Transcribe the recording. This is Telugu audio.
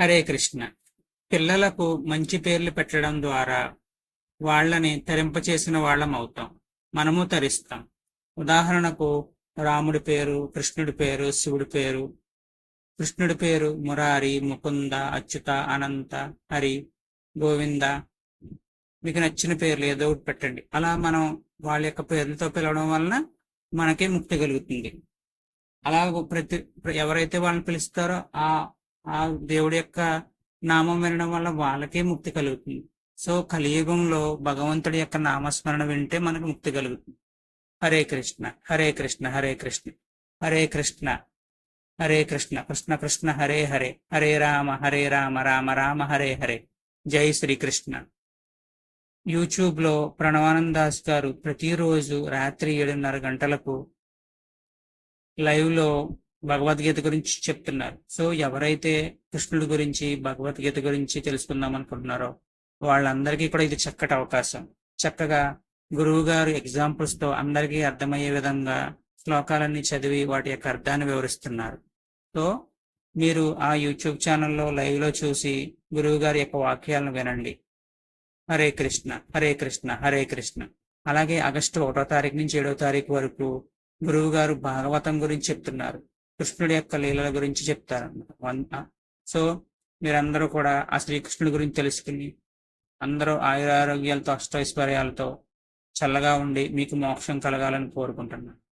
హరే కృష్ణ. పిల్లలకు మంచి పేర్లు పెట్టడం ద్వారా వాళ్ళని తరింపచేసిన వాళ్ళం అవుతాం. మనము తరిస్తాం. ఉదాహరణకు రాముడి పేరు కృష్ణుడి పేరు శివుడి పేరు. కృష్ణుడి పేరు మురారి ముకుంద అచ్యుత అనంత హరి గోవింద. మీకు నచ్చిన పేర్లు ఏదో ఒకటి పెట్టండి. అలా మనం వాళ్ళ యొక్క పేర్లతో పిలవడం వలన మనకే ముక్తి కలుగుతుంది. అలా ప్రతి ఎవరైతే వాళ్ళని పిలుస్తారో ఆ ఆ దేవుడి యొక్క నామం వినడం వల్ల వాళ్ళకే ముక్తి కలుగుతుంది. సో కలియుగంలో భగవంతుడి యొక్క నామస్మరణ వింటే మనకు ముక్తి కలుగుతుంది. హరే కృష్ణ హరే కృష్ణ హరే కృష్ణ హరే కృష్ణ హరే కృష్ణ కృష్ణ కృష్ణ హరే హరే హరే రామ హరే రామ రామ రామ హరే హరే జై శ్రీకృష్ణ. యూట్యూబ్లో ప్రణవానంద్ దాస్ గారు ప్రతిరోజు రాత్రి ఏడున్నర గంటలకు లైవ్లో భగవద్గీత గురించి చెప్తున్నారు. సో ఎవరైతే కృష్ణుడి గురించి భగవద్గీత గురించి తెలుసుకుందాం అనుకుంటున్నారో వాళ్ళందరికీ కూడా ఇది చక్కటి అవకాశం. చక్కగా గురువు గారు ఎగ్జాంపుల్స్తో అందరికీ అర్థమయ్యే విధంగా శ్లోకాలన్నీ చదివి వాటి యొక్క అర్థాన్ని వివరిస్తున్నారు. సో మీరు ఆ యూట్యూబ్ ఛానల్లో లైవ్లో చూసి గురువు గారి యొక్క వాక్యాలను వినండి. హరే కృష్ణ హరే కృష్ణ హరే కృష్ణ. అలాగే ఆగస్టు ఒకటో తారీఖు నుంచి ఏడో తారీఖు వరకు గురువు గారు భాగవతం గురించి చెప్తున్నారు. కృష్ణుడి యొక్క లీలల గురించి చెప్తారన్నమాట. సో మీరందరూ కూడా ఆ శ్రీకృష్ణుడి గురించి తెలుసుకుని అందరూ ఆయురారోగ్యాలతో అష్టైశ్వర్యాలతో చల్లగా ఉండి మీకు మోక్షం కలగాలని కోరుకుంటున్నాను.